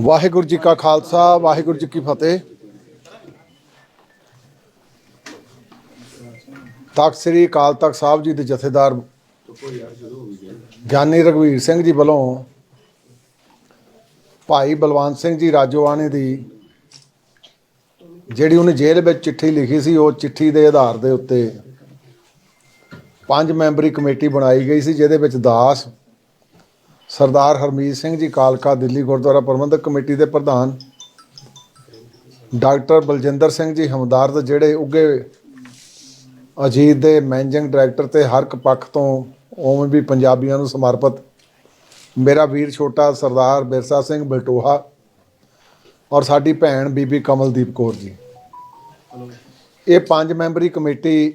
ਵਾਹਿਗੁਰੂ ਜੀ ਕਾ ਖਾਲਸਾ, ਵਾਹਿਗੁਰੂ ਜੀ ਕੀ ਫਤਿਹ। ਤਖਤ ਸ੍ਰੀ ਅਕਾਲ ਤਖਤ ਸਾਹਿਬ ਜੀ ਦੇ ਜਥੇਦਾਰ ਗਿਆਨੀ ਰਘਵੀਰ ਸਿੰਘ ਜੀ ਵੱਲੋਂ ਭਾਈ ਬਲਵੰਤ ਸਿੰਘ ਜੀ ਰਾਜੋਆਣੇ ਦੀ ਜਿਹੜੀ ਉਹਨੇ ਜੇਲ੍ਹ ਵਿੱਚ ਚਿੱਠੀ ਲਿਖੀ ਸੀ, ਉਹ ਚਿੱਠੀ ਦੇ ਆਧਾਰ ਦੇ ਉੱਤੇ ਪੰਜ ਮੈਂਬਰੀ ਕਮੇਟੀ ਬਣਾਈ ਗਈ ਸੀ, ਜਿਹਦੇ ਵਿੱਚ ਦਾਸ ਸਰਦਾਰ ਹਰਮੀਤ ਸਿੰਘ ਜੀ ਕਾਲਕਾ, ਦਿੱਲੀ ਗੁਰਦੁਆਰਾ ਪ੍ਰਬੰਧਕ ਕਮੇਟੀ ਦੇ ਪ੍ਰਧਾਨ, ਡਾਕਟਰ ਬਲਜਿੰਦਰ ਸਿੰਘ ਜੀ ਹਮਦਰਦ, ਜਿਹੜੇ ਉੱਗੇ ਅਜੀਤ ਦੇ ਮੈਨੇਜਿੰਗ ਡਾਇਰੈਕਟਰ ਤੇ ਹਰ ਇੱਕ ਪੱਖ ਤੋਂ ਉਵੇਂ ਵੀ ਪੰਜਾਬੀਆਂ ਨੂੰ ਸਮਰਪਿਤ, ਮੇਰਾ ਵੀਰ ਛੋਟਾ ਸਰਦਾਰ ਬਿਰਸਾ ਸਿੰਘ ਬਲਟੋਹਾ ਔਰ ਸਾਡੀ ਭੈਣ ਬੀਬੀ ਕਮਲਦੀਪ ਕੌਰ ਜੀ। ਇਹ ਪੰਜ ਮੈਂਬਰੀ ਕਮੇਟੀ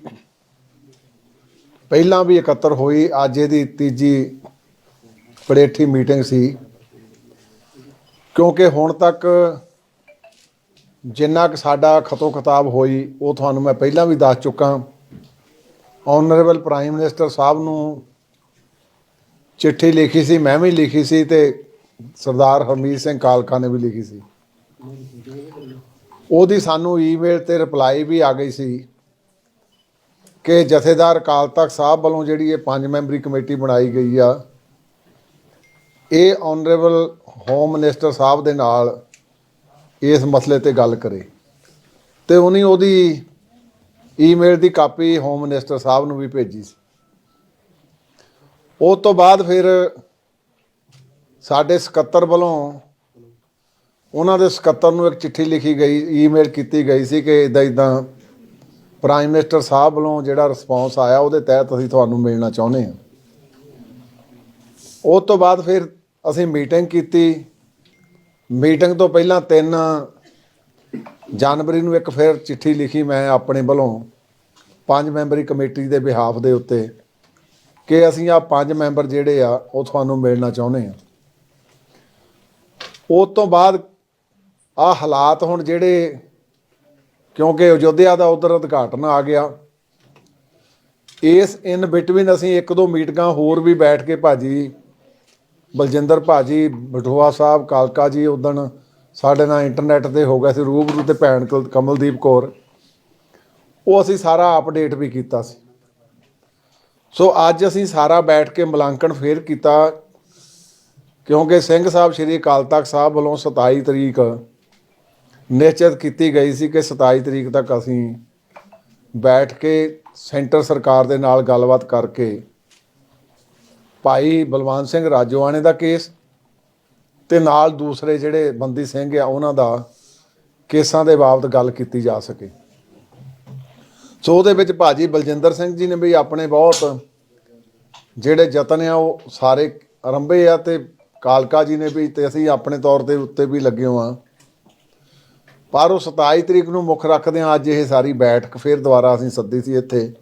ਪਹਿਲਾਂ ਵੀ ਇਕੱਤਰ ਹੋਈ, ਅੱਜ ਇਹਦੀ ਤੀਜੀ ਪਲੇਠੀ ਮੀਟਿੰਗ ਸੀ। ਕਿਉਂਕਿ ਹੁਣ ਤੱਕ ਜਿੰਨਾ ਕਿ ਸਾਡਾ ਖਤੋ ਖਤਾਬ ਹੋਈ, ਉਹ ਤੁਹਾਨੂੰ ਮੈਂ ਪਹਿਲਾਂ ਵੀ ਦੱਸ ਚੁੱਕਾ ਆਨਰੇਬਲ ਪ੍ਰਾਈਮ ਮਿਨਿਸਟਰ ਸਾਹਿਬ ਨੂੰ ਚਿੱਠੀ ਲਿਖੀ ਸੀ, ਮੈਂ ਵੀ ਲਿਖੀ ਸੀ ਤੇ ਸਰਦਾਰ ਹਰਮੀਤ ਸਿੰਘ ਕਾਲਕਾ ਨੇ ਵੀ ਲਿਖੀ ਸੀ। ਉਹਦੀ ਸਾਨੂੰ ਈਮੇਲ ਤੇ ਰਿਪਲਾਈ ਵੀ ਆ ਗਈ ਸੀ ਕਿ ਜਥੇਦਾਰ ਅਕਾਲ ਤਖਤ ਸਾਹਿਬ ਵੱਲੋਂ ਜਿਹੜੀ ਇਹ ਪੰਜ ਮੈਂਬਰੀ ਕਮੇਟੀ ਬਣਾਈ ਗਈ ਆ ਇਹ ਆਨਰੇਬਲ ਹੋਮ ਮਿਨਿਸਟਰ ਸਾਹਿਬ ਦੇ ਨਾਲ ਇਸ ਮਸਲੇ ਤੇ ਗੱਲ ਕਰੇ ਤੇ ਉਹਨੇ ਉਹਦੀ ਈਮੇਲ ਦੀ ਕਾਪੀ ਹੋਮ ਮਿਨਿਸਟਰ ਸਾਹਿਬ ਨੂੰ ਵੀ ਭੇਜੀ ਸੀ। ਉਸ ਤੋਂ ਬਾਅਦ ਫਿਰ ਸਾਡੇ ਸਕੱਤਰ ਵੱਲੋਂ ਉਹਨਾਂ ਦੇ ਸਕੱਤਰ ਨੂੰ ਇੱਕ ਚਿੱਠੀ ਲਿਖੀ ਗਈ ਈਮੇਲ ਕੀਤੀ ਗਈ ਸੀ ਕਿ ਇਦਾਂ ਇਦਾਂ ਪ੍ਰਾਈਮ ਮਿਨਿਸਟਰ ਸਾਹਿਬ ਵੱਲੋਂ ਜਿਹੜਾ ਰਿਸਪੌਂਸ ਆਇਆ ਉਹਦੇ ਤਹਿਤ ਅਸੀਂ ਤੁਹਾਨੂੰ ਮਿਲਣਾ ਚਾਹੁੰਦੇ ਹਾਂ। ਉਸ ਤੋਂ ਬਾਅਦ ਫਿਰ ਅਸੀਂ ਮੀਟਿੰਗ ਕੀਤੀ। ਮੀਟਿੰਗ ਤੋਂ ਪਹਿਲਾਂ 3 ਜਨਵਰੀ ਨੂੰ ਇੱਕ ਫਿਰ ਚਿੱਠੀ ਲਿਖੀ ਮੈਂ ਆਪਣੇ ਵੱਲੋਂ ਪੰਜ ਮੈਂਬਰੀ ਕਮੇਟੀ ਦੇ ਬਿਹਾਫ ਦੇ ਉੱਤੇ ਕਿ ਅਸੀਂ ਆ ਪੰਜ ਮੈਂਬਰ ਜਿਹੜੇ ਆ, ਉਹ ਤੁਹਾਨੂੰ ਮਿਲਣਾ ਚਾਹੁੰਦੇ ਆ। ਉਸ ਤੋਂ ਬਾਅਦ ਆ ਹਾਲਾਤ ਹੁਣ ਜਿਹੜੇ, ਕਿਉਂਕਿ ਅਯੋਧਿਆ ਦਾ ਉਧਰ ਉਦਘਾਟਨ ਆ ਗਿਆ। ਇਸ ਇਨ ਬਿਟਵੀਨ ਅਸੀਂ ਇੱਕ ਦੋ ਮੀਟਿੰਗਾਂ ਹੋਰ ਵੀ ਬੈਠ ਕੇ ਭਾਜੀ ਬਲਜਿੰਦਰ ਭਾਜੀ ਬਠੋਆ ਸਾਹਿਬ, ਕਾਲਕਾ ਜੀ ਉਦਣ ਸਾਡੇ ਨਾਲ ਇੰਟਰਨੈਟ ਤੇ ਹੋ ਗਿਆ ਸੀ, ਰੂਬਰੂ ਤੇ ਭੈਣ ਕਲ- ਕਮਲਦੀਪ ਕੌਰ। ਉਹ ਅਸੀਂ ਸਾਰਾ ਅਪਡੇਟ ਵੀ ਕੀਤਾ ਸੀ। ਸੋ ਅੱਜ ਅਸੀਂ ਸਾਰਾ ਬੈਠ ਕੇ ਮੁਲਾਂਕਣ ਫੇਰ ਕੀਤਾ, ਕਿਉਂਕਿ ਸਿੰਘ ਸਾਹਿਬ ਸ੍ਰੀ ਅਕਾਲ ਤਖਤ ਸਾਹਿਬ ਵੱਲੋਂ 27 ਤਰੀਕ ਨਿਸ਼ਚਿਤ ਕੀਤੀ ਗਈ ਸੀ ਕਿ 27 ਤਰੀਕ ਤੱਕ ਅਸੀਂ ਬੈਠ ਕੇ ਸੈਂਟਰ ਸਰਕਾਰ ਦੇ ਨਾਲ ਗੱਲਬਾਤ ਕਰਕੇ ਭਾਈ ਬਲਵੰਤ ਸਿੰਘ ਰਾਜੋਆਣੇ ਦਾ ਕੇਸ ਤੇ ਨਾਲ ਦੂਸਰੇ ਜਿਹੜੇ ਬੰਦੀ ਸਿੰਘ ਆ, ਉਹਨਾਂ ਦਾ ਕੇਸਾਂ ਦੇ ਬਾਬਤ ਗੱਲ ਕੀਤੀ ਜਾ ਸਕੇ। ਸੋ ਉਹਦੇ ਵਿੱਚ ਭਾਜੀ ਬਲਜਿੰਦਰ ਸਿੰਘ ਜੀ ਨੇ ਵੀ ਆਪਣੇ ਬਹੁਤ ਜਿਹੜੇ ਯਤਨ ਆ, ਉਹ ਸਾਰੇ ਆਰੰਭੇ ਆ ਤੇ ਕਾਲਕਾ ਜੀ ਨੇ ਵੀ ਤੇ ਅਸੀਂ ਆਪਣੇ ਤੌਰ ਤੇ ਉੱਤੇ ਵੀ ਲੱਗੇ ਹਾਂ। ਪਰ ਉਹ 27 ਤਰੀਕ ਨੂੰ ਮੁੱਖ ਰੱਖਦੇ ਆ ਅੱਜ ਇਹ ਸਾਰੀ ਬੈਠਕ ਫਿਰ ਦੁਬਾਰਾ ਅਸੀਂ ਸੱਦੀ ਸੀ ਇੱਥੇ।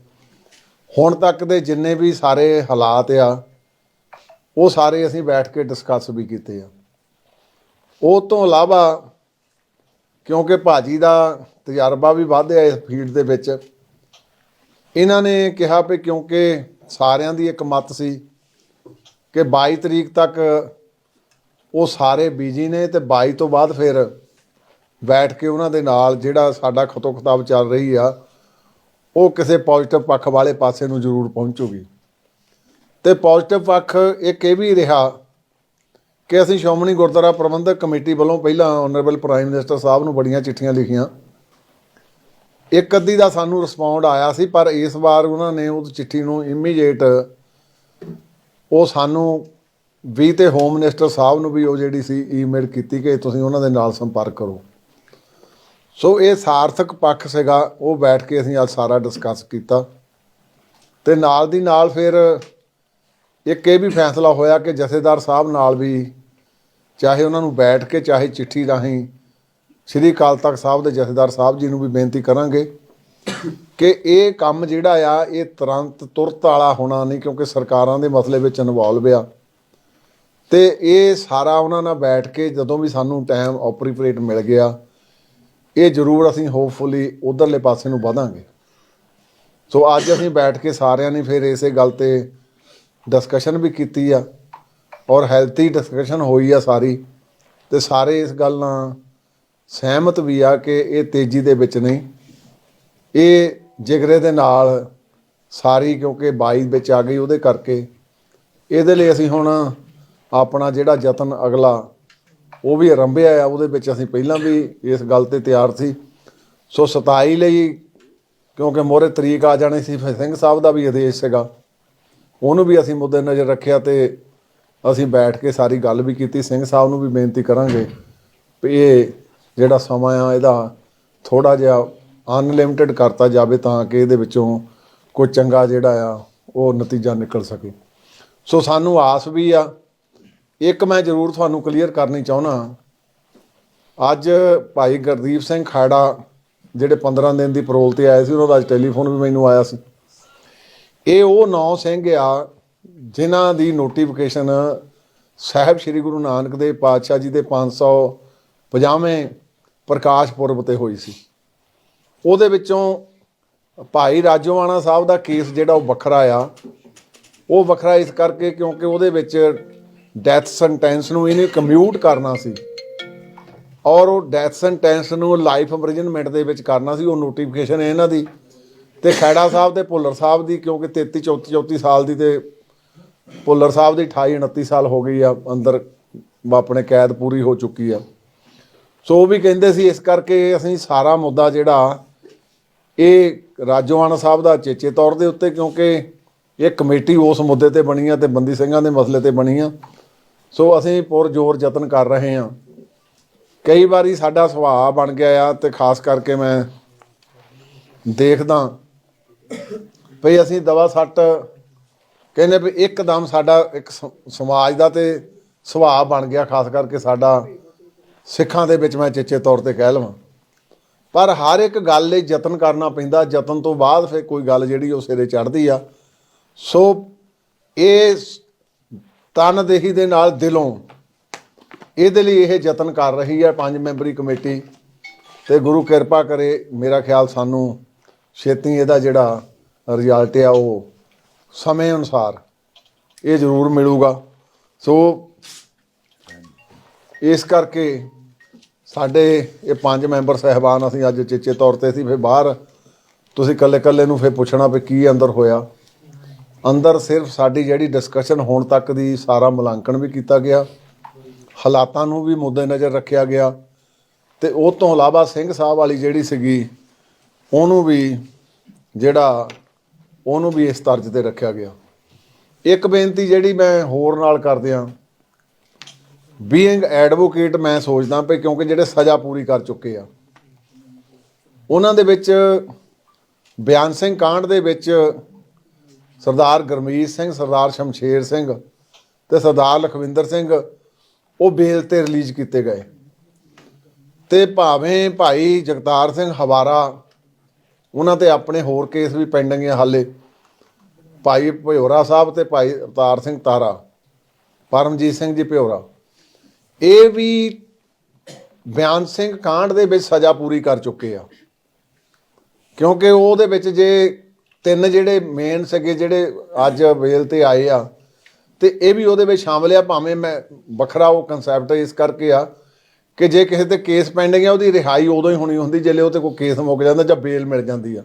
ਹੁਣ ਤੱਕ ਦੇ ਜਿੰਨੇ ਵੀ ਸਾਰੇ ਹਾਲਾਤ ਆ ਉਹ ਸਾਰੇ ਅਸੀਂ ਬੈਠ ਕੇ ਡਿਸਕਸ ਵੀ ਕੀਤੇ ਆ। ਉਹ ਤੋਂ ਇਲਾਵਾ ਕਿਉਂਕਿ ਭਾਜੀ ਦਾ ਤਜਰਬਾ ਵੀ ਵਧਿਆ ਇਸ ਫੀਲਡ ਦੇ ਵਿੱਚ, ਇਹਨਾਂ ਨੇ ਕਿਹਾ ਵੀ ਕਿਉਂਕਿ ਸਾਰਿਆਂ ਦੀ ਇੱਕ ਮਤ ਸੀ ਕਿ 22 ਤਰੀਕ ਤੱਕ ਉਹ ਸਾਰੇ ਬੀਜੀ ਨੇ ਤੇ 22 ਤੋਂ ਬਾਅਦ ਫਿਰ ਬੈਠ ਕੇ ਉਹਨਾਂ ਦੇ ਨਾਲ ਜਿਹੜਾ ਸਾਡਾ ਖਤੋ ਖਤਾਬ ਚੱਲ ਰਹੀ ਆ, ਉਹ ਕਿਸੇ ਪੋਜ਼ਿਟਿਵ ਪੱਖ ਵਾਲੇ ਪਾਸੇ ਨੂੰ ਜ਼ਰੂਰ ਪਹੁੰਚੂਗੀ। ਤੇ ਪੋਜ਼ਿਟਿਵ ਪੱਖ ਇੱਕ ਇਹ ਵੀ ਰਿਹਾ ਕਿ ਅਸੀਂ ਸ਼੍ਰੋਮਣੀ ਗੁਰਦੁਆਰਾ ਪ੍ਰਬੰਧਕ ਕਮੇਟੀ ਵੱਲੋਂ ਪਹਿਲਾਂ ਆਨਰੇਬਲ ਪ੍ਰਾਈਮ ਮਿਨਿਸਟਰ ਸਾਹਿਬ ਨੂੰ ਬੜੀਆਂ ਚਿੱਠੀਆਂ ਲਿਖੀਆਂ। ਇੱਕ ਅੱਧੀ ਦਾ ਸਾਨੂੰ ਰਿਸਪੌਂਡ ਆਇਆ ਸੀ, ਪਰ ਇਸ ਵਾਰ ਉਹਨਾਂ ਨੇ ਉਹ ਚਿੱਠੀ ਨੂੰ ਇਮੀਡੀਏਟ ਉਹ ਸਾਨੂੰ ਵੀ ਤੇ ਹੋਮ ਮਿਨਿਸਟਰ ਸਾਹਿਬ ਨੂੰ ਵੀ ਉਹ ਜਿਹੜੀ ਸੀ ਈਮੇਲ ਕੀਤੀ ਕਿ ਤੁਸੀਂ ਉਹਨਾਂ ਦੇ ਨਾਲ ਸੰਪਰਕ ਕਰੋ। ਸੋ ਇਹ ਸਾਰਥਕ ਪੱਖ ਸੀਗਾ, ਉਹ ਬੈਠ ਕੇ ਅਸੀਂ ਅੱਜ ਸਾਰਾ ਡਿਸਕਸ ਕੀਤਾ। ਤੇ ਨਾਲ ਦੀ ਨਾਲ ਫਿਰ ਇੱਕ ਇਹ ਵੀ ਫੈਸਲਾ ਹੋਇਆ ਕਿ ਜਥੇਦਾਰ ਸਾਹਿਬ ਨਾਲ ਵੀ ਚਾਹੇ ਉਹਨਾਂ ਨੂੰ ਬੈਠ ਕੇ, ਚਾਹੇ ਚਿੱਠੀ ਰਾਹੀਂ ਸ੍ਰੀ ਅਕਾਲ ਤਖਤ ਸਾਹਿਬ ਦੇ ਜਥੇਦਾਰ ਸਾਹਿਬ ਜੀ ਨੂੰ ਵੀ ਬੇਨਤੀ ਕਰਾਂਗੇ ਕਿ ਇਹ ਕੰਮ ਜਿਹੜਾ ਆ, ਇਹ ਤੁਰੰਤ ਤੁਰਤ ਵਾਲਾ ਹੋਣਾ ਨਹੀਂ, ਕਿਉਂਕਿ ਸਰਕਾਰਾਂ ਦੇ ਮਸਲੇ ਵਿੱਚ ਇਨਵੋਲਵ ਆ। ਤੇ ਇਹ ਸਾਰਾ ਉਹਨਾਂ ਨਾਲ ਬੈਠ ਕੇ ਜਦੋਂ ਵੀ ਸਾਨੂੰ ਟਾਈਮ ਆਪਰੀਪਰੇਟ ਮਿਲ ਗਿਆ, ਇਹ ਜ਼ਰੂਰ ਅਸੀਂ ਹੋਪਫੁਲੀ ਉਧਰਲੇ ਪਾਸੇ ਨੂੰ ਵਧਾਂਗੇ। ਸੋ ਅੱਜ ਅਸੀਂ ਬੈਠ ਕੇ ਸਾਰਿਆਂ ਨੇ ਫਿਰ ਇਸੇ ਗੱਲ ਤੇ ਡਿਸਕਸ਼ਨ ਵੀ ਕੀਤੀ ਆ ਔਰ ਹੈਲਥੀ ਡਿਸਕਸ਼ਨ ਹੋਈ ਆ ਸਾਰੀ ਤੇ ਸਾਰੇ ਇਸ ਗੱਲ ਨਾਲ ਸਹਿਮਤ ਵੀ ਆ ਕਿ ਇਹ ਤੇਜ਼ੀ ਦੇ ਵਿੱਚ ਨਹੀਂ। ਇਹ ਜਿਗਰੇ ਦੇ ਨਾਲ ਸਾਰੀ ਕਿਉਂਕਿ 22 ਵਿੱਚ ਆ ਗਈ ਉਹਦੇ ਕਰਕੇ। ਇਹਦੇ ਲਈ ਅਸੀਂ ਹੁਣ ਆਪਣਾ ਜਿਹੜਾ ਯਤਨ ਅਗਲਾ ਉਹ ਵੀ ਆਰੰਭਿਆ ਆ, ਉਹਦੇ ਵਿੱਚ ਅਸੀਂ ਪਹਿਲਾਂ ਵੀ ਇਸ ਗੱਲ ਤੇ ਤਿਆਰ ਸੀ। ਸੋ 27 ਲਈ ਕਿਉਂਕਿ ਮੋਰੇ ਤਰੀਕ ਆ ਜਾਣੀ ਸੀ, ਫਿਰ ਸਿੰਘ ਸਾਹਿਬ ਦਾ ਵੀ ਆਦੇਸ਼ ਸੀਗਾ। ਉਹਨੂੰ ਵੀ ਅਸੀਂ ਮੁੱਦੇ ਨਜ਼ਰ ਰੱਖਿਆ ਤੇ ਅਸੀਂ ਬੈਠ ਕੇ ਸਾਰੀ ਗੱਲ ਵੀ ਕੀਤੀ। ਸਿੰਘ ਸਾਹਿਬ ਨੂੰ ਵੀ ਬੇਨਤੀ ਕਰਾਂਗੇ ਵੀ ਇਹ ਜਿਹੜਾ ਸਮਾਂ ਆ, ਇਹਦਾ ਥੋੜਾ ਜਿਹਾ ਅਨਲਿਮਿਟਿਡ ਕਰਤਾ ਜਾਵੇ ਤਾਂ ਕਿ ਇਹਦੇ ਵਿੱਚੋਂ ਕੋਈ ਚੰਗਾ ਜਿਹੜਾ ਆ, ਉਹ ਨਤੀਜਾ ਨਿਕਲ ਸਕੇ। ਸੋ ਸਾਨੂੰ ਆਸ ਵੀ ਆ। ਇੱਕ ਮੈਂ ਜ਼ਰੂਰ ਤੁਹਾਨੂੰ ਕਲੀਅਰ ਕਰਨੀ ਚਾਹੁੰਦਾ। ਅੱਜ ਭਾਈ ਗੁਰਦੀਪ ਸਿੰਘ ਖਾੜਾ, ਜਿਹੜੇ 15 ਦਿਨ ਦੀ ਪਰੋਲ ਤੇ ਆਏ ਸੀ, ਉਹਨਾਂ ਦਾ ਅੱਜ ਟੈਲੀਫੋਨ ਵੀ ਮੈਨੂੰ ਆਇਆ ਸੀ। ਇਹ ਉਹ ਨੌ ਸਿੰਘ ਆ ਜਿਨ੍ਹਾਂ ਦੀ ਨੋਟੀਫਿਕੇਸ਼ਨ ਸਾਹਿਬ ਸ੍ਰੀ ਗੁਰੂ ਨਾਨਕ ਦੇਵ ਪਾਤਸ਼ਾਹ ਜੀ ਦੇ 550ਵੇਂ ਪ੍ਰਕਾਸ਼ ਪੁਰਬ ਤੇ ਹੋਈ ਸੀ। ਉਹਦੇ ਵਿੱਚੋਂ ਭਾਈ ਰਾਜੋਆਣਾ ਸਾਹਿਬ ਦਾ ਕੇਸ ਜਿਹੜਾ ਉਹ ਵੱਖਰਾ ਆ। ਉਹ ਵੱਖਰਾ ਇਸ ਕਰਕੇ ਕਿਉਂਕਿ ਉਹਦੇ ਵਿੱਚ ਡੈਥ ਸੈਂਟੈਂਸ ਨੂੰ ਇਹਨੇ ਕਮਿਊਟ ਕਰਨਾ ਸੀ। ਔਰ ਉਹ ਡੈਥ ਸੈਂਟੈਂਸ ਨੂੰ ਲਾਈਫ ਇੰਪ੍ਰਿਜ਼ਨਮੈਂਟ ਦੇ ਵਿੱਚ ਕਰਨਾ ਸੀ, ਉਹ ਨੋਟੀਫਿਕੇਸ਼ਨ ਹੈ ਇਹਨਾਂ ਦੀ। ਤੇ ਖੈੜਾ ਸਾਹਿਬ ਤੇ ਭੁੱਲਰ ਸਾਹਿਬ ਦੀ, ਕਿਉਂਕਿ 33 34 34 ਸਾਲ ਦੀ ਤੇ ਭੁੱਲਰ ਸਾਹਿਬ ਦੀ 28 29 ਸਾਲ ਹੋ ਗਈ ਆ, ਅੰਦਰ ਆਪਣੇ ਕੈਦ ਪੂਰੀ ਹੋ ਚੁੱਕੀ ਆ। ਸੋ ਉਹ ਵੀ ਕਹਿੰਦੇ ਸੀ, ਇਸ ਕਰਕੇ ਅਸੀਂ ਸਾਰਾ ਮੁੱਦਾ ਜਿਹੜਾ, ਇਹ ਰਾਜੋਆਣਾ ਸਾਹਿਬ ਦਾ ਚੇਚੇ ਤੌਰ ਦੇ ਉੱਤੇ, ਕਿਉਂਕਿ ਇਹ ਕਮੇਟੀ ਉਸ ਮੁੱਦੇ ਤੇ ਬਣੀ ਆ ਤੇ ਬੰਦੀ ਸਿੰਘਾਂ ਦੇ ਮਸਲੇ ਤੇ ਬਣੀ ਆ। ਸੋ ਅਸੀਂ ਪੁਰ ਜ਼ੋਰ ਯਤਨ ਕਰ ਰਹੇ ਹਾਂ ਕਈ ਵਾਰੀ ਸਾਡਾ ਸੁਭਾਅ ਬਣ ਗਿਆ ਆ, ਤੇ ਖਾਸ ਕਰਕੇ ਮੈਂ ਦੇਖਦਾ ਭਈ ਅਸੀਂ ਦਵਾ ਸੱਟ ਕਹਿੰਦੇ ਵੀ ਇੱਕਦਮ ਸਾਡਾ ਇੱਕ ਸ- ਸਮਾਜ ਦਾ ਤੇ ਸੁਭਾਅ ਬਣ ਗਿਆ, ਖਾਸ ਕਰਕੇ ਸਾਡਾ ਸਿੱਖਾਂ ਦੇ ਵਿੱਚ ਮੈਂ ਚੇਚੇ ਤੌਰ ਤੇ ਕਹਿ ਲਵਾਂ। ਪਰ ਹਰ ਇੱਕ ਗੱਲ ਲਈ ਯਤਨ ਕਰਨਾ ਪੈਂਦਾ, ਯਤਨ ਤੋਂ ਬਾਅਦ ਫਿਰ ਕੋਈ ਗੱਲ ਜਿਹੜੀ ਉਹ ਸਿਰੇ ਚੜ੍ਹਦੀ ਆ। ਸੋ ਇਹ ਤਨਦੇਹੀ ਦੇ ਨਾਲ ਦਿਲੋਂ ਇਹਦੇ ਲਈ ਇਹ ਯਤਨ ਕਰ ਰਹੀ ਹੈ ਪੰਜ ਮੈਂਬਰੀ ਕਮੇਟੀ ਤੇ ਗੁਰੂ ਕਿਰਪਾ ਕਰੇ ਮੇਰਾ ਖਿਆਲ ਸਾਨੂੰ ਛੇਤੀ ਇਹਦਾ ਜਿਹੜਾ ਰਿਜ਼ਲਟ ਆ ਉਹ ਸਮੇਂ ਅਨੁਸਾਰ ਇਹ ਜ਼ਰੂਰ ਮਿਲੂਗਾ। ਸੋ ਇਸ ਕਰਕੇ ਸਾਡੇ ਇਹ ਪੰਜ ਮੈਂਬਰ ਸਹਿਬਾਨ ਅਸੀਂ ਅੱਜ ਚੇਚੇ ਤੌਰ ਤੇ ਸੀ, ਫਿਰ ਬਾਹਰ ਤੁਸੀਂ ਇਕੱਲੇ ਇਕੱਲੇ ਨੂੰ ਫਿਰ ਪੁੱਛਣਾ ਵੀ ਕੀ ਅੰਦਰ ਹੋਇਆ। ਅੰਦਰ ਸਿਰਫ ਸਾਡੀ ਜਿਹੜੀ ਡਿਸਕਸ਼ਨ ਹੋਣ ਤੱਕ ਦੀ ਸਾਰਾ ਮੁਲਾਂਕਣ ਵੀ ਕੀਤਾ ਗਿਆ। ਹਾਲਾਤਾਂ ਨੂੰ ਵੀ ਮੁੱਦੇ ਨਜ਼ਰ ਰੱਖਿਆ ਗਿਆ। ਤੇ ਉਹ ਤੋਂ ਇਲਾਵਾ ਸਿੰਘ ਸਾਹਿਬ ਵਾਲੀ ਜਿਹੜੀ ਸੀਗੀ ਉਹਨੂੰ ਵੀ ਜਿਹੜਾ ਉਹਨੂੰ ਵੀ ਇਸ ਤਰਜ ਤੇ ਰੱਖਿਆ ਗਿਆ। ਇੱਕ ਬੇਨਤੀ ਜਿਹੜੀ ਮੈਂ ਹੋਰ ਨਾਲ ਕਰਦਿਆਂ ਬੀਇੰਗ ਐਡਵੋਕੇਟ ਮੈਂ ਸੋਚਦਾ ਪਈ ਕਿਉਂਕਿ ਜਿਹੜੇ ਸਜ਼ਾ ਪੂਰੀ ਕਰ ਚੁੱਕੇ ਆ। ਉਹਨਾਂ ਦੇ ਵਿੱਚ ਬਿਆਨ ਸਿੰਘ ਕਾਂਡ ਦੇ ਵਿੱਚ ਸਰਦਾਰ ਗਰਮੀਤ ਸਿੰਘ, ਸਰਦਾਰ ਸ਼ਮਸ਼ੇਰ ਸਿੰਘ ਤੇ ਸਰਦਾਰ ਲਖਵਿੰਦਰ ਸਿੰਘ ਉਹ ਬੇਲ ਤੇ ਰਿਲੀਜ਼ ਕੀਤੇ ਗਏ। ਤੇ ਭਾਵੇਂ ਭਾਈ ਜਗਤਾਰ ਸਿੰਘ ਹਵਾਰਾ ਉਹਨਾਂ ਤੇ ਆਪਣੇ ਹੋਰ ਕੇਸ ਵੀ ਪੈਂਡਿੰਗ ਆ ਹਾਲੇ। ਭਾਈ ਭਿਓਰਾ ਸਾਹਿਬ ਤੇ ਭਾਈ ਅਵਤਾਰ ਸਿੰਘ ਤਾਰਾ, ਪਰਮਜੀਤ ਸਿੰਘ ਜੀ ਭਿਓਰਾ। ਇਹ ਵੀ ਬਿਆਨ ਸਿੰਘ ਕਾਂਡ ਦੇ ਵਿੱਚ ਸਜ਼ਾ ਪੂਰੀ ਕਰ ਚੁੱਕੇ ਆ। ਕਿਉਂਕਿ ਉਹਦੇ ਵਿੱਚ ਜੇ ਤਿੰਨ ਜਿਹੜੇ ਮੇਨ ਸੀਗੇ ਜਿਹੜੇ ਅੱਜ ਵੇਲ ਤੇ ਆਏ ਆ, ਤੇ ਇਹ ਵੀ ਉਹਦੇ ਵਿੱਚ ਸ਼ਾਮਲ ਆ, ਭਾਵੇਂ ਮੈਂ ਵੱਖਰਾ ਉਹ ਕਨਸੈਪਟ ਇਸ ਕਰਕੇ ਆ ਕਿ ਜੇ ਕਿਸੇ ਤੇ ਕੇਸ ਪੈਂਡਿੰਗ ਹੈ ਉਹਦੀ ਰਿਹਾਈ ਉਦੋਂ ਹੀ ਹੋਣੀ ਹੁੰਦੀ ਜਦੋਂ ਉਹ ਤੇ ਕੋਈ ਕੇਸ ਮੁੱਕ ਜਾਂਦਾ ਜਾਂ ਬੇਲ ਮਿਲ ਜਾਂਦੀ ਆ।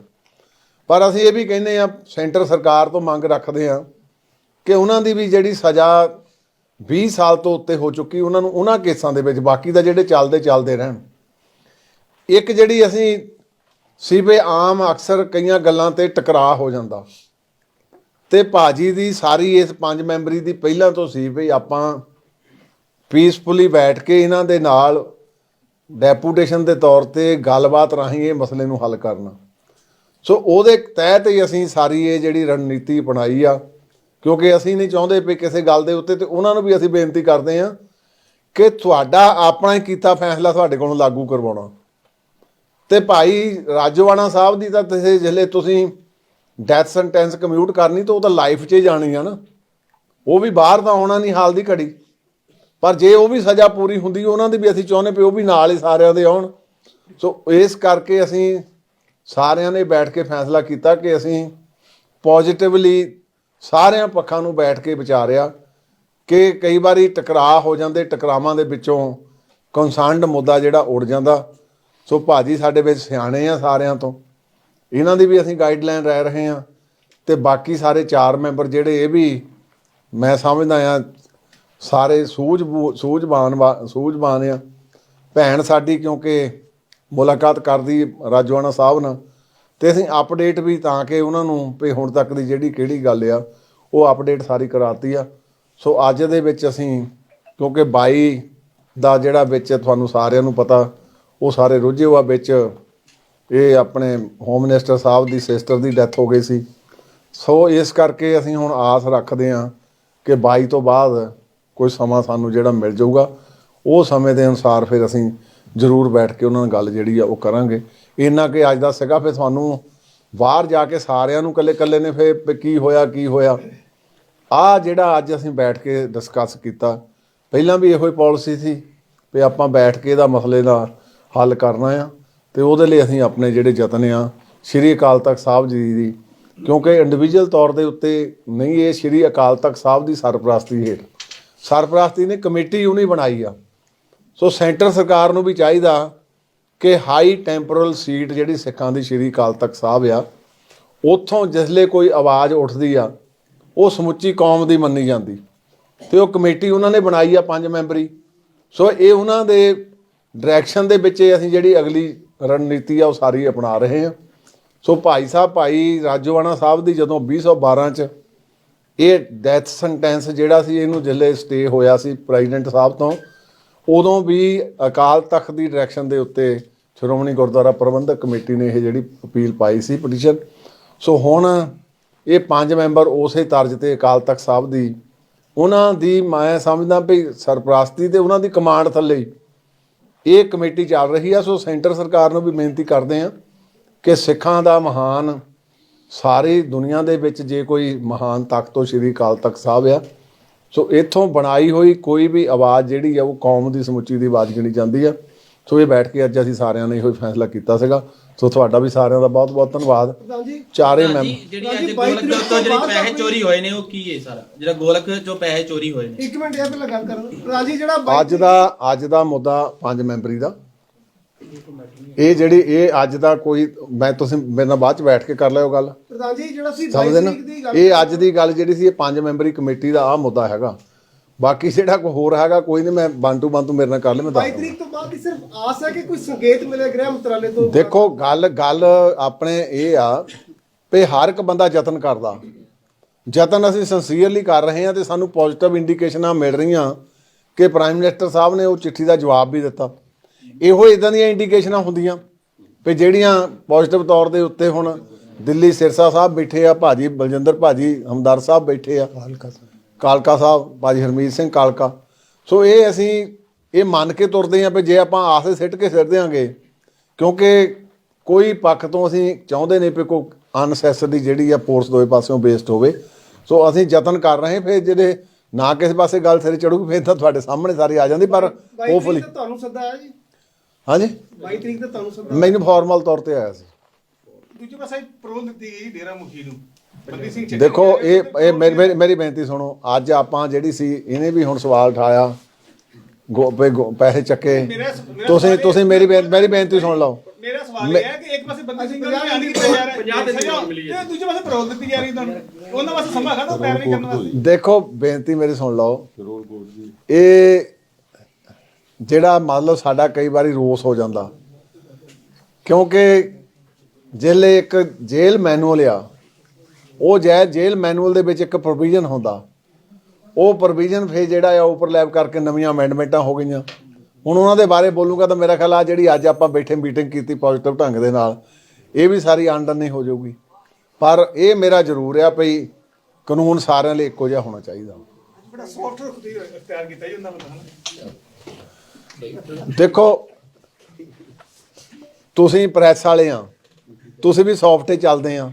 ਪਰ ਅਸੀਂ ਇਹ ਵੀ ਕਹਿੰਦੇ ਆ, ਸੈਂਟਰ ਸਰਕਾਰ ਤੋਂ ਮੰਗ ਰੱਖਦੇ ਆ ਕਿ ਉਹਨਾਂ ਦੀ ਵੀ ਜਿਹੜੀ ਸਜ਼ਾ 20 ਸਾਲ ਤੋਂ ਉੱਤੇ ਹੋ ਚੁੱਕੀ, ਉਹਨਾਂ ਨੂੰ ਉਹਨਾਂ ਕੇਸਾਂ ਦੇ ਵਿੱਚ, ਬਾਕੀ ਦਾ ਜਿਹੜੇ ਚੱਲਦੇ ਚੱਲਦੇ ਰਹਿਣ। ਇੱਕ ਜਿਹੜੀ ਅਸੀਂ ਸੀ ਵੀ ਆਮ ਅਕਸਰ ਕਈਆਂ ਗੱਲਾਂ ਤੇ ਟਕਰਾਅ ਹੋ ਜਾਂਦਾ। ਤੇ ਭਾਜੀ ਦੀ ਸਾਰੀ ਇਸ ਪੰਜ ਮੈਂਬਰੀ ਦੀ ਪਹਿਲਾਂ ਤੋਂ ਸੀ ਵੀ ਆਪਾਂ ਪੀਸਫੁਲੀ ਬੈਠ ਕੇ ਇਹਨਾਂ ਦੇ ਨਾਲ ਡੈਪੂਟੇਸ਼ਨ ਦੇ ਤੌਰ ਤੇ ਗੱਲਬਾਤ ਰਾਹੀਂ ਇਹ ਮਸਲੇ ਨੂੰ ਹੱਲ ਕਰਨਾ। ਸੋ ਉਹਦੇ ਤਹਿਤ ਹੀ ਅਸੀਂ ਸਾਰੀ ਇਹ ਜਿਹੜੀ ਰਣਨੀਤੀ ਅਪਣਾਈ ਆ, ਕਿਉਂਕਿ ਅਸੀਂ ਨਹੀਂ ਚਾਹੁੰਦੇ ਵੀ ਕਿਸੇ ਗੱਲ ਦੇ ਉੱਤੇ ਤੇ ਉਹਨਾਂ ਨੂੰ ਵੀ ਅਸੀਂ ਬੇਨਤੀ ਕਰਦੇ ਹਾਂ ਕਿ ਤੁਹਾਡਾ ਆਪਣਾ ਹੀ ਕੀਤਾ ਫੈਸਲਾ ਤੁਹਾਡੇ ਕੋਲੋਂ ਲਾਗੂ ਕਰਵਾਉਣਾ। ਤੇ ਭਾਈ ਰਾਜਵਾਨਾ ਸਾਹਿਬ ਦੀ ਤਾਂ ਤੁਸੀਂ ਜਿਹੜੇ ਤੁਸੀਂ ਡੈਥ ਸੈਂਟੈਂਸ ਕਮਿਊਟ ਕਰਨੀ ਤਾਂ ਉਹ ਤਾਂ ਲਾਈਫ 'ਚ ਹੀ ਜਾਣੀ ਆ ਨਾ। ਉਹ ਵੀ ਬਾਹਰ ਤਾਂ ਆਉਣਾ ਨਹੀਂ, ਹਾਲ ਦੀ ਘੜੀ। ਪਰ ਜੇ ਉਹ ਵੀ ਸਜ਼ਾ ਪੂਰੀ ਹੁੰਦੀ, ਉਹਨਾਂ ਦੀ ਵੀ ਅਸੀਂ ਚਾਹੁੰਦੇ ਪਏ ਉਹ ਵੀ ਨਾਲ ਹੀ ਸਾਰਿਆਂ ਦੇ ਆਉਣ। ਸੋ ਇਸ ਕਰਕੇ ਅਸੀਂ ਸਾਰਿਆਂ ਨੇ ਬੈਠ ਕੇ ਫੈਸਲਾ ਕੀਤਾ ਕਿ ਅਸੀਂ ਪੋਜ਼ਿਟਿਵਲੀ ਸਾਰਿਆਂ ਪੱਖਾਂ ਨੂੰ ਬੈਠ ਕੇ ਵਿਚਾਰਿਆ ਕਿ ਕਈ ਵਾਰੀ ਟਕਰਾਅ ਹੋ ਜਾਂਦੇ, ਟਕਰਾਵਾਂ ਦੇ ਵਿੱਚੋਂ ਕਨਸਰਨਡ ਮੁੱਦਾ ਜਿਹੜਾ ਉੜ ਜਾਂਦਾ। ਸੋ ਭਾਜੀ ਸਾਡੇ ਵਿੱਚ ਸਿਆਣੇ ਆ ਸਾਰਿਆਂ ਤੋਂ। ਇਹਨਾਂ ਦੀ ਵੀ ਅਸੀਂ ਗਾਈਡਲਾਈਨ ਰਹਿ ਰਹੇ ਹਾਂ ਤੇ ਬਾਕੀ ਸਾਰੇ ਚਾਰ ਮੈਂਬਰ ਜਿਹੜੇ ਇਹ ਵੀ ਮੈਂ ਸਮਝਦਾ ਆ ਸਾਰੇ ਸੂਝ ਸੂਝਵਾਨ ਵਾ- ਸੂਝਵਾਨ ਆ। ਭੈਣ ਸਾਡੀ ਕਿਉਂਕਿ ਮੁਲਾਕਾਤ ਕਰਦੀ ਰਾਜਵਾਨਾ ਸਾਹਿਬ ਨਾਲ, ਤੇ ਅਸੀਂ ਅਪਡੇਟ ਵੀ ਤਾਂ ਕਿ ਉਹਨਾਂ ਨੂੰ ਵੀ ਹੁਣ ਤੱਕ ਦੀ ਜਿਹੜੀ ਕਿਹੜੀ ਗੱਲ ਆ, ਉਹ ਅਪਡੇਟ ਸਾਰੀ ਕਰਾਤੀ ਆ। ਸੋ ਅੱਜ ਦੇ ਵਿੱਚ ਅਸੀਂ ਕਿਉਂਕਿ 22 ਦਾ ਜਿਹੜਾ ਵਿੱਚ ਤੁਹਾਨੂੰ ਸਾਰਿਆਂ ਨੂੰ ਪਤਾ, ਉਹ ਸਾਰੇ ਰੁੱਝੇ ਹੋਆ ਵਿੱਚ। ਇਹ ਆਪਣੇ ਹੋਮ ਮਿਨਿਸਟਰ ਸਾਹਿਬ ਦੀ ਸਿਸਟਰ ਦੀ ਡੈਥ ਹੋ ਗਈ ਸੀ। ਸੋ ਇਸ ਕਰਕੇ ਅਸੀਂ ਹੁਣ ਆਸ ਰੱਖਦੇ ਹਾਂ ਕਿ 22 ਤੋਂ ਬਾਅਦ ਕੋਈ ਸਮਾਂ ਸਾਨੂੰ ਜਿਹੜਾ ਮਿਲ ਜਾਊਗਾ, ਉਹ ਸਮੇਂ ਦੇ ਅਨੁਸਾਰ ਫਿਰ ਅਸੀਂ ਜ਼ਰੂਰ ਬੈਠ ਕੇ ਉਹਨਾਂ ਨਾਲ ਗੱਲ ਜਿਹੜੀ ਆ ਉਹ ਕਰਾਂਗੇ। ਇੰਨਾ ਕਿ ਅੱਜ ਦਾ ਸੀਗਾ, ਫਿਰ ਤੁਹਾਨੂੰ ਬਾਹਰ ਜਾ ਕੇ ਸਾਰਿਆਂ ਨੂੰ ਇਕੱਲੇ ਇਕੱਲੇ ਨੇ ਫਿਰ ਵੀ ਕੀ ਹੋਇਆ ਕੀ ਹੋਇਆ। ਆ ਜਿਹੜਾ ਅੱਜ ਅਸੀਂ ਬੈਠ ਕੇ ਡਿਸਕਸ ਕੀਤਾ, ਪਹਿਲਾਂ ਵੀ ਇਹੋ ਹੀ ਪਾਲਿਸੀ ਸੀ ਵੀ ਆਪਾਂ ਬੈਠ ਕੇ ਇਹਦਾ ਮਸਲੇ ਦਾ ਹੱਲ ਕਰਨਾ ਆ ਤੇ ਉਹਦੇ ਲਈ ਅਸੀਂ ਆਪਣੇ ਜਿਹੜੇ ਯਤਨ ਆ, ਸ਼੍ਰੀ ਅਕਾਲ ਤਖਤ ਸਾਹਿਬ ਜੀ ਦੀ, ਕਿਉਂਕਿ ਇੰਡੀਵਿਜੂਅਲ ਤੌਰ ਦੇ ਉੱਤੇ ਨਹੀਂ, ਇਹ ਸ਼੍ਰੀ ਅਕਾਲ ਤਖਤ ਸਾਹਿਬ ਦੀ ਸਰਪ੍ਰਸਤੀ ਹੇਠ। ਸਰਪ੍ਰਸਤੀ ਨੇ ਕਮੇਟੀ ਉਹਨੇ ਬਣਾਈ ਆ। ਸੋ ਸੈਂਟਰ ਸਰਕਾਰ ਨੂੰ ਵੀ ਚਾਹੀਦਾ ਕਿ ਹਾਈ ਟੈਂਪੋਰਲ ਸੀਟ ਜਿਹੜੀ ਸਿੱਖਾਂ ਦੀ ਸ਼੍ਰੀ ਅਕਾਲ ਤਖਤ ਸਾਹਿਬ ਆ, ਉੱਥੋਂ ਜਿਸਲੇ ਕੋਈ ਆਵਾਜ਼ ਉੱਠਦੀ ਆ, ਉਹ ਸਮੁੱਚੀ ਕੌਮ ਦੀ ਮੰਨੀ ਜਾਂਦੀ। ਤੇ ਉਹ ਕਮੇਟੀ ਉਹਨਾਂ ਨੇ ਬਣਾਈ ਆ ਪੰਜ ਮੈਂਬਰੀ। ਸੋ ਇਹ ਉਹਨਾਂ ਦੇ ਡਾਇਰੈਕਸ਼ਨ ਦੇ ਵਿੱਚ ਇਹ ਅਸੀਂ ਜਿਹੜੀ ਅਗਲੀ ਰਣਨੀਤੀ ਆ ਉਹ ਸਾਰੀ ਅਪਣਾ ਰਹੇ ਹਾਂ ਸੋ ਭਾਈ ਸਾਹਿਬ, ਭਾਈ ਰਾਜੋਆਣਾ ਸਾਹਿਬ ਦੀ ਜਦੋਂ 2012 ਚ ਇਹ ਡੈਥ ਸੈਂਟੈਂਸ ਜਿਹੜਾ ਸੀ, ਇਹਨੂੰ ਜਿੱਲੇ ਸਟੇ ਹੋਇਆ ਸੀ ਪ੍ਰੈਜ਼ੀਡੈਂਟ ਸਾਹਿਬ ਤੋਂ। ਉਦੋਂ ਵੀ ਅਕਾਲ ਤਖਤ ਦੀ ਡਾਇਰੈਕਸ਼ਨ ਦੇ ਉੱਤੇ ਸ਼੍ਰੋਮਣੀ ਗੁਰਦੁਆਰਾ ਪ੍ਰਬੰਧਕ ਕਮੇਟੀ ਨੇ ਇਹ ਜਿਹੜੀ ਅਪੀਲ ਪਾਈ ਸੀ ਪਟੀਸ਼ਨ ਸੋ ਹੁਣ ਇਹ ਪੰਜ ਮੈਂਬਰ ਉਸੇ ਤਰਜ਼ ਤੇ ਅਕਾਲ ਤਖਤ ਸਾਹਿਬ ਦੀ, ਉਹਨਾਂ ਦੀ ਮੈਂ ਸਮਝਦਾ ਵੀ ਸਰਪ੍ਰਸਤੀ ਤੇ ਉਹਨਾਂ ਦੀ ਕਮਾਂਡ ਥੱਲੇ ਹੀ ਇਹ ਕਮੇਟੀ ਚੱਲ ਰਹੀ ਆ। ਸੋ ਸੈਂਟਰ ਸਰਕਾਰ ਨੂੰ ਵੀ ਬੇਨਤੀ ਕਰਦੇ ਆ ਕਿ ਸਿੱਖਾਂ ਦਾ ਮਹਾਨ ਸਾਰੀ ਦੁਨੀਆ ਦੇ ਵਿੱਚ ਜੇ ਕੋਈ ਮਹਾਨ ਤਖਤ ਤੋਂ ਸ਼੍ਰੀ ਅਕਾਲ ਤਖਤ ਸਾਹਿਬ ਆ ਸੋ ਇੱਥੋਂ ਬਣਾਈ ਹੋਈ ਕੋਈ ਵੀ ਆਵਾਜ਼ ਜਿਹੜੀ ਆ ਉਹ ਕੌਮ ਦੀ ਸਮੁੱਚੀ ਦੀ ਆਵਾਜ਼ ਗਿਣੀ ਜਾਂਦੀ ਆ। ਸੋ ਇਹ ਬੈਠ ਕੇ ਅੱਜ ਅਸੀਂ ਸਾਰਿਆਂ ਨੇ ਇਹੋ ਹੀ ਫੈਸਲਾ ਕੀਤਾ ਸੀਗਾ। ਸੋ ਤੁਹਾਡਾ ਵੀ ਸਾਰਿਆਂ ਦਾ ਬਹੁਤ ਬਹੁਤ ਧੰਨਵਾਦ ਚਾਰੇ ਮੈਂਬਰ ਜਿਹੜੀ ਰਾਜੀ, ਅੱਜ ਗੋਲਕ ਤੋਂ ਜਿਹੜੇ ਪੈਸੇ ਚੋਰੀ ਹੋਏ ਨੇ ਉਹ ਕੀ ਹੈ ਸਾਰਾ? ਜਿਹੜਾ ਗੋਲਕ ਚੋਂ ਪੈਸੇ ਚੋਰੀ ਹੋਏ ਨੇ। ਇੱਕ ਮਿੰਟ ਇਹ ਪਹਿਲਾਂ ਗੱਲ ਕਰਨ ਪ੍ਰਧਾਨ ਜੀ ਜਿਹੜਾ ਅੱਜ ਦਾ ਅੱਜ ਦਾ ਮੁੱਦਾ ਪੰਜ ਮੈਂਬਰੀ ਦਾ। ਇਹ ਜਿਹੜੀ ਇਹ ਅੱਜ ਦਾ ਕੋਈ ਮੈਂ ਤੁਸੀਂ ਮੇਰੇ ਨਾਲ ਬਾਅਦ ਚ ਬੈਠ ਕੇ ਕਰ ਲਿਓ ਗੱਲ। ਪ੍ਰਧਾਨ ਜੀ ਜਿਹੜਾ ਸੀ ਸਮਝਦੇ ਨਾ? ਤਰੀਕ ਦੀ ਗੱਲ ਇਹ ਅੱਜ ਦੀ ਗੱਲ ਜਿਹੜੀ ਸੀ ਇਹ ਪੰਜ ਮੈਂਬਰੀ ਕਮੇਟੀ ਦਾ ਆ ਮੁੱਦਾ ਹੈਗਾ। ਬਾਕੀ ਜਿਹੜਾ ਕੋਈ ਹੋਰ ਹੈਗਾ ਕੋਈ ਨਹੀਂ ਮੈਂ ਬੰਟੂ ਬੰਟੂ ਮੇਰੇ ਨਾਲ ਕਰ ਲੈ ਮੈਂ 22 ਦੱਸ ਦਊਂਗਾ। ਤਰੀਕ ਤੋਂ ਬਾਅਦ ਹੀ ਸਿਰਫ ਆਸ ਹੈ ਕਿ ਕੋਈ ਸੰਕੇਤ ਮਿਲੇ ਗ੍ਰਹਿ ਮੰਤਰਾਲੇ ਤੋਂ? ਦੇਖੋ ਗੱਲ ਗੱਲ ਆਪਣੇ ਇਹ ਆ ਵੀ ਹਰ ਇੱਕ ਬੰਦਾ ਯਤਨ ਕਰਦਾ। ਯਤਨ ਅਸੀਂ ਸਿੰਸੀਅਰਲੀ ਕਰ ਰਹੇ ਹਾਂ ਤੇ ਸਾਨੂੰ ਪੋਜ਼ਿਟਿਵ ਇੰਡੀਕੇਸ਼ਨਾਂ ਮਿਲ ਰਹੀਆਂ ਕਿ ਪ੍ਰਾਈਮ ਮਿਨਿਸਟਰ ਸਾਹਿਬ ਨੇ ਉਹ ਚਿੱਠੀ ਦਾ ਜਵਾਬ ਵੀ ਦਿੱਤਾ। ਇਹੋ ਇਦਾਂ ਦੀਆਂ ਇੰਡੀਕੇਸ਼ਨਾਂ ਹੁੰਦੀਆਂ ਵੀ ਜਿਹੜੀਆਂ ਪੋਜ਼ਿਟਿਵ ਤੌਰ ਦੇ ਉੱਤੇ ਹੁਣ ਦਿੱਲੀ ਸਿਰਸਾ ਸਾਹਿਬ ਬੈਠੇ ਆ ਭਾਜੀ ਬਲਜਿੰਦਰ ਭਾਜੀ ਹਮਦਰ ਸਾਹਿਬ ਬੈਠੇ ਆ। ਕਾਲਕਾ ਸਾਹਿਬ। ਭਾਜੀ ਹਰਮੀਤ ਸਿੰਘ ਕਾਲਕਾ। ਸੋ ਇਹ ਅਸੀਂ ਇਹ ਮੰਨ ਕੇ ਤੁਰਦੇ ਹਾਂ ਵੀ ਜੇ ਆਪਾਂ ਆਸੇ ਸਿੱਟ ਕੇ ਸਿਰ ਦਿਆਂਗੇ ਕਿਉਂਕਿ ਕੋਈ ਪੱਖ ਤੋਂ ਅਸੀਂ ਚਾਹੁੰਦੇ ਨਹੀਂ ਵੀ ਕੋਈ ਅਨਸੈਸਰੀ ਜਿਹੜੀ ਆ ਫੋਰਸ ਦੋਵੇਂ ਪਾਸਿਓਂ ਬੇਸਡ ਹੋਵੇ। ਸੋ ਅਸੀਂ ਯਤਨ ਕਰ ਰਹੇ ਫਿਰ ਜਿਹੜੇ ਨਾ ਕਿਸੇ ਪਾਸੇ ਗੱਲ ਸਿਰ ਚੜੂਗੀ ਫਿਰ ਤਾਂ ਤੁਹਾਡੇ ਸਾਹਮਣੇ ਸਾਰੀ ਆ ਜਾਂਦੀ ਪਰ 22 ਹੋਪਫੁਲੀ ਤੁਹਾਨੂੰ ਸੱਦਾ ਆਇਆ ਜੀ। ਹਾਂਜੀ। 22 ਤਰੀਕ ਤੇ ਤੁਹਾਨੂੰ ਸੱਦਾ ਮੈਨੂੰ ਫਾਰਮਲ ਤੌਰ ਤੇ ਆਇਆ ਸੀ। ਦੂਜੇ ਪਾਸੇ ਪ੍ਰੋਲ ਦਿੱਤੀ ਗਈ ਡੇਰਾ ਮੁਖੀ ਨੂੰ। ਬੰਦੀ ਸਿੰਘ ਚੱਡੀ ਦੇਖੋ ਇਹ ਇਹ ਮੇਰੀ- ਮੇਰੀ ਮੇਰੀ ਬੇਨਤੀ ਸੁਣੋ। ਅੱਜ ਆਪਾਂ ਜਿਹੜੀ ਸੀ ਇਹਨੇ ਵੀ ਹੁਣ ਸਵਾਲ ਉਠਾਇਆ ਗੋ- ਪੈਸੇ ਚੱਕੇ। ਮੇਰਾ- ਮੇਰਾ ਤੁਸੀਂ ਸਵਾਲ ਇਹ- ਤੁਸੀਂ ਮੇਰੀ ਬੇ- ਮੇਰੀ ਬੇਨਤੀ ਸੁਣ ਲਓ। ਮੇਰਾ ਸਵਾਲ ਇਹ ਹੈ ਕਿ ਇੱਕ ਪਾਸੇ ਬੰਦੀ ਸਿੰਘ ਨੂੰ ਬਿਆਨ ਕੀਤਾ ਜਾ ਰਿਹਾ ਹੈ। 50 ਦਿਨ ਮਿਲੀ ਹੈ। ਤੇ ਦੂਜੇ ਪਾਸੇ ਪ੍ਰੋਲ ਦਿੱਤੀ ਜਾ ਰਹੀ ਤੁਹਾਨੂੰ। ਉਹਨਾਂ ਵਾਸਤੇ ਸਮਾਂ ਹੈਗਾ ਤਾਂ ਪੈਰਵੀ ਕਰਨ ਵਾਸਤੇ। ਦੇਖੋ ਬੇਨਤੀ ਮੇਰੀ ਸੁਣ ਲਓ। ਇਹ ਜਿਹੜਾ ਮੰਨ ਲਓ ਸਾਡਾ ਕਈ ਵਾਰੀ ਰੋਸ ਹੋ ਜਾਂਦਾ। ਕਿਉਂਕਿ ਜਿਲੇ ਇੱਕ ਜੇਲ ਮੈਨੂਅਲ ਆ, ਉਹ ਜੈ ਜੇਲ ਮੈਨੂਅਲ ਦੇ ਵਿੱਚ ਇੱਕ ਪ੍ਰੋਵੀਜ਼ਨ ਹੁੰਦਾ। ਉਹ ਪ੍ਰੋਵੀਜ਼ਨ ਫੇ ਜਿਹੜਾ ਆ ਓਵਰਲੈਪ ਕਰਕੇ ਨਵੀਆਂ ਅਮੈਂਡਮੈਂਟਾਂ ਹੋ ਗਈਆਂ। ਹੁਣ ਉਹਨਾਂ ਦੇ ਬਾਰੇ ਬੋਲੂਗਾ ਤਾਂ ਮੇਰਾ ਖਿਆਲ ਆ ਜਿਹੜੀ ਅੱਜ ਆਪਾਂ ਬੈਠੇ ਮੀਟਿੰਗ ਕੀਤੀ ਪੋਜ਼ਿਟਿਵ ਢੰਗ ਦੇ ਨਾਲ, ਇਹ ਵੀ ਸਾਰੀ ਆਂਡਨ ਨਹੀਂ ਹੋ ਜਾਊਗੀ। ਪਰ ਇਹ ਮੇਰਾ ਜ਼ਰੂਰ ਆ ਭਈ ਕਾਨੂੰਨ ਸਾਰਿਆਂ ਲਈ ਇੱਕੋ ਜਿਹਾ ਹੋਣਾ ਚਾਹੀਦਾ। ਬੜਾ ਸੌਫਟ ਖੁਦੀ ਤਿਆਰ ਕੀਤਾ ਜੀ ਉਹਨਾਂ ਵੱਲੋਂ। ਦੇਖੋ, ਤੁਸੀਂ ਪ੍ਰੈਸ ਵਾਲੇ ਆ, ਤੁਸੀਂ ਵੀ ਸੌਫਟੇ ਚੱਲਦੇ ਆ।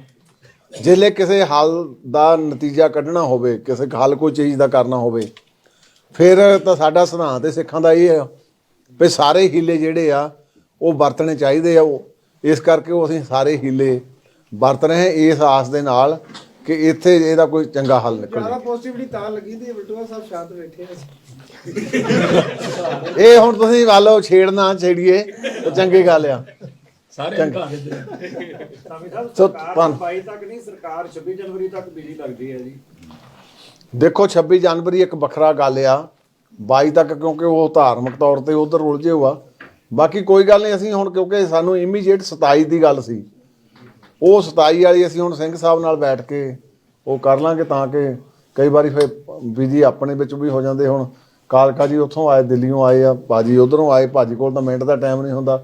ਜਿਲੇ ਕਿਸੇ ਹੱਲ ਦਾ ਨਤੀਜਾ ਕੱਢਣਾ ਹੋਵੇ, ਕਿਸੇ ਹੱਲ ਕੋਈ ਚੀਜ਼ ਦਾ ਕਰਨਾ ਹੋਵੇ, ਫਿਰ ਤਾਂ ਸਾਡਾ ਸਿਧਾਂਤ ਤੇ ਸਿੱਖਾਂ ਦਾ ਇਹ ਆ। ਵੀ ਸਾਰੇ ਹੀਲੇ ਜਿਹੜੇ ਆ, ਉਹ ਵਰਤਣੇ ਚਾਹੀਦੇ ਆ ਉਹ। ਇਸ ਕਰਕੇ ਉਹ ਅਸੀਂ ਸਾਰੇ ਹੀਲੇ ਵਰਤ ਰਹੇ ਹਾਂ ਇਸ ਆਸ ਦੇ ਨਾਲ ਕਿ ਇੱਥੇ ਇਹਦਾ ਕੋਈ ਚੰਗਾ ਹੱਲ ਨਿਕਲੇ ਜ਼ਿਆਦਾ ਪੋਜ਼ਿਟਿਵਿਟੀ ਤਾਂ ਲੱਗੀ ਤੇ ਬਲਟੂਆ ਸਾਹਿਬ ਸ਼ਾਂਤ ਬੈਠੇ ਆ। ਇਹ ਹੁਣ ਤੁਸੀਂ ਲਓ ਛੇੜਨਾ ਛੇੜੀਏ ਤਾਂ ਚੰਗੀ ਗੱਲ ਆ ਸਾਰੇ। ਘਰ ਦੇ ਸਾਮੀ ਸਾਹਿਬ ਸਰਕਾਰ ਪੰਜ। 22 ਤੱਕ ਨਹੀਂ ਸਰਕਾਰ 26 ਜਨਵਰੀ ਤੱਕ ਬਿਜਲੀ ਲੱਗਦੀ ਹੈ ਜੀ। ਦੇਖੋ 26 ਜਨਵਰੀ ਇੱਕ ਵੱਖਰਾ ਗੱਲ ਆ। 22 ਤੱਕ ਕਿਉਂਕਿ ਉਹ ਧਾਰਮਿਕ ਤੌਰ ਤੇ ਉਧਰ ਉਲਝੇ ਹੋਆ। ਬਾਕੀ ਕੋਈ ਗੱਲ ਨਹੀਂ ਅਸੀਂ ਹੁਣ ਕਿਉਂਕਿ ਸਾਨੂੰ ਇਮੀਡੀਏਟ 27 ਦੀ ਗੱਲ ਸੀ। ਉਹ 27 ਵਾਲੀ ਅਸੀਂ ਹੁਣ ਸਿੰਘ ਸਾਹਿਬ ਨਾਲ ਬੈਠ ਕੇ ਉਹ ਕਰ ਲਾਂਗੇ ਤਾਂ ਕਿ ਕਈ ਵਾਰੀ ਫਿਰ ਬਿਜ਼ੀ ਆਪਣੇ ਵਿੱਚ ਵੀ ਹੋ ਜਾਂਦੇ ਹੁਣ। ਕਾਲਕਾ ਜੀ ਉੱਥੋਂ ਆਏ, ਦਿੱਲੀੋਂ ਆਏ ਆ, ਭਾਜੀ ਉਧਰੋਂ ਆਏ, ਭਾਜੀ ਕੋਲ ਤਾਂ ਮਿੰਟ ਦਾ ਟਾਈਮ ਨਹੀਂ ਹੁੰਦਾ,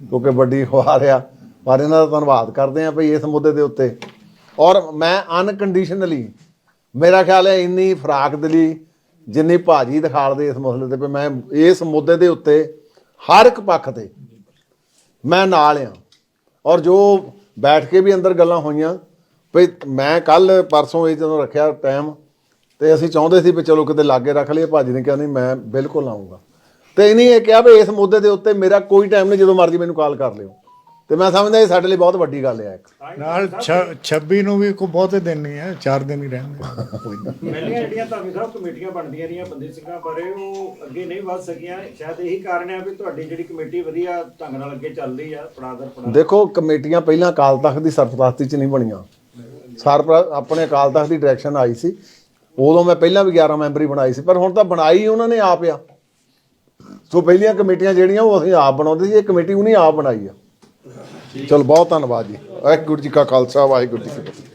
ਕਿਉਂਕਿ ਵੱਡੀ ਖਵਾਰ ਆ। ਪਰ ਇਹਨਾਂ ਦਾ ਧੰਨਵਾਦ ਕਰਦੇ ਆ ਭਈ ਇਸ ਮੁੱਦੇ ਦੇ ਉੱਤੇ। ਔਰ ਮੈਂ ਅਨਕੰਡੀਸ਼ਨਲੀ ਮੇਰਾ ਖਿਆਲ ਹੈ ਇੰਨੀ ਫਰਾਕ ਦਿਲੀ, ਜਿੰਨੀ ਭਾਜੀ ਦਿਖਾਲਦੇ ਇਸ ਮਸਲੇ ਤੇ, ਵੀ ਮੈਂ ਇਸ ਮੁੱਦੇ ਦੇ ਉੱਤੇ ਹਰ ਇੱਕ ਪੱਖ ਤੇ ਮੈਂ ਨਾਲ ਆ। ਔਰ ਜੋ ਬੈਠ ਕੇ ਵੀ ਅੰਦਰ ਗੱਲਾਂ ਹੋਈਆਂ ਵੀ ਮੈਂ ਕੱਲ ਪਰਸੋਂ ਇਹ ਜਦੋਂ ਰੱਖਿਆ ਟਾਈਮ ਤੇ ਅਸੀਂ ਚਾਹੁੰਦੇ ਸੀ ਵੀ ਚਲੋ ਕਿਤੇ ਲਾਗੇ ਰੱਖ ਲਈਏ ਭਾਜੀ ਨੇ ਕਿਹਾ ਨਹੀਂ ਮੈਂ ਬਿਲਕੁਲ ਆਉਂਗਾ ਤੇ ਇਹਨੇ ਇਹ ਕਿਹਾ ਵੀ ਇਸ ਮੁੱਦੇ ਦੇ ਉੱਤੇ ਮੇਰਾ ਕੋਈ ਟਾਈਮ ਨਹੀਂ ਜਦੋਂ ਮਰਜ਼ੀ ਮੈਨੂੰ ਕਾਲ ਕਰ ਲਿਓ। ਤੇ ਮੈਂ ਸਮਝਦਾ ਇਹ ਸਾਡੇ ਲਈ ਬਹੁਤ ਵੱਡੀ ਗੱਲ ਹੈ ਇੱਕ। ਨਾਲ ਛ- 26 ਨੂੰ ਵੀ ਕੋਈ ਬਹੁਤੇ ਦਿਨ ਨਹੀਂ ਹੈ 4 ਦਿਨ ਹੀ ਰਹਿਣਗੇ ਪਹਿਲੀਆਂ ਜਿਹੜੀਆਂ ਧਾਮੀ ਸਾਹਿਬ ਕਮੇਟੀਆਂ ਬਣਦੀਆਂ ਰਹੀਆਂ ਬੰਦੀ ਸਿੰਘਾਂ ਬਾਰੇ ਉਹ ਅੱਗੇ ਨਹੀਂ ਵੱਧ ਸਕੀਆਂ। ਸ਼ਾਇਦ ਇਹੀ ਕਾਰਨ ਹੈ ਵੀ ਤੁਹਾਡੀ ਜਿਹੜੀ ਕਮੇਟੀ ਵਧੀਆ ਢੰਗ ਨਾਲ ਅੱਗੇ ਚੱਲ ਰਹੀ ਆ ਪੜਾਦਰ ਪੜਾ ਦੇਖੋ ਕਮੇਟੀਆਂ ਪਹਿਲਾਂ ਅਕਾਲ ਤਖਤ ਦੀ ਸਰਪ੍ਰਸਤੀ 'ਚ ਨਹੀਂ ਬਣੀਆਂ। ਸਰਪ੍ਰ ਆਪਣੇ ਅਕਾਲ ਤਖਤ ਦੀ ਡਾਇਰੈਕਸ਼ਨ ਆਈ ਸੀ। ਉਦੋਂ ਮੈਂ ਪਹਿਲਾਂ ਵੀ 11 ਮੈਂਬਰੀ ਬਣਾਈ ਸੀ, ਪਰ ਹੁਣ ਤਾਂ ਬਣਾਈ ਉਹਨਾਂ ਨੇ ਆਪ ਆ। ਸੋ ਪਹਿਲੀਆਂ ਕਮੇਟੀਆਂ ਜਿਹੜੀਆਂ ਉਹ ਅਸੀਂ ਆਪ ਬਣਾਉਂਦੇ ਸੀ, ਇਹ ਕਮੇਟੀ ਉਹਨੇ ਆਪ ਬਣਾਈ ਆ। ਚਲ ਬਹੁਤ ਧੰਨਵਾਦ ਜੀ। ਵਾਹਿਗੁਰੂ ਜੀ ਕਾ ਖਾਲਸਾ, ਵਾਹਿਗੁਰੂ ਜੀ ਕੀ ਫਤਿਹ।